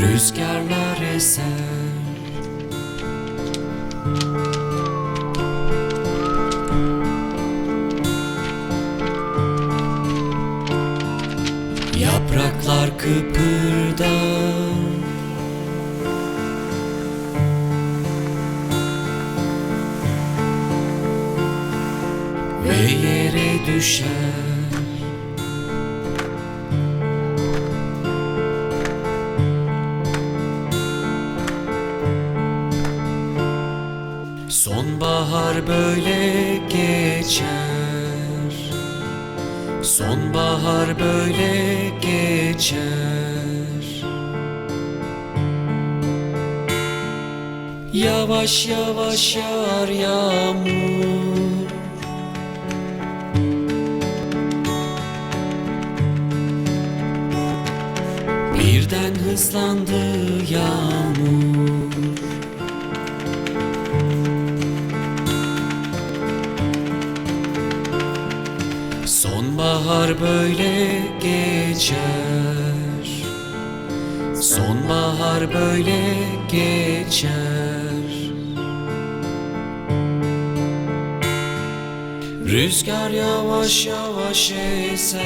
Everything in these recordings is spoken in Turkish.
Rüzgarlar eser. Yapraklar kıpırdar. Ve yere düşer Sonbahar böyle geçer. Sonbahar böyle geçer. Yavaş yavaş yağar yağmur. Birden hızlandı yağmur Sonbahar böyle geçer. Sonbahar böyle geçer. Rüzgar yavaş yavaş eser.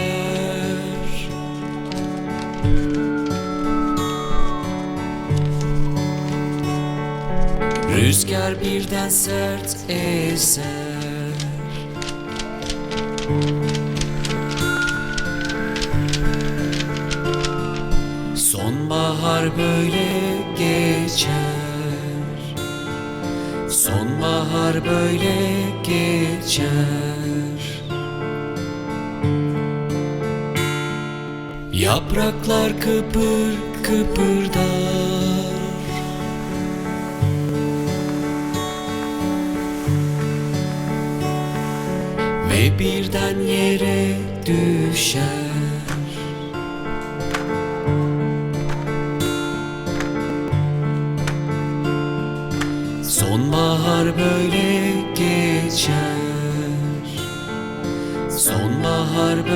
Rüzgar birden sert eser Sonbahar böyle geçer. Sonbahar böyle geçer. Yapraklar kıpır kıpırdar. Ve birden yere düşer Yıllar böyle geçer. Sonbahar böyle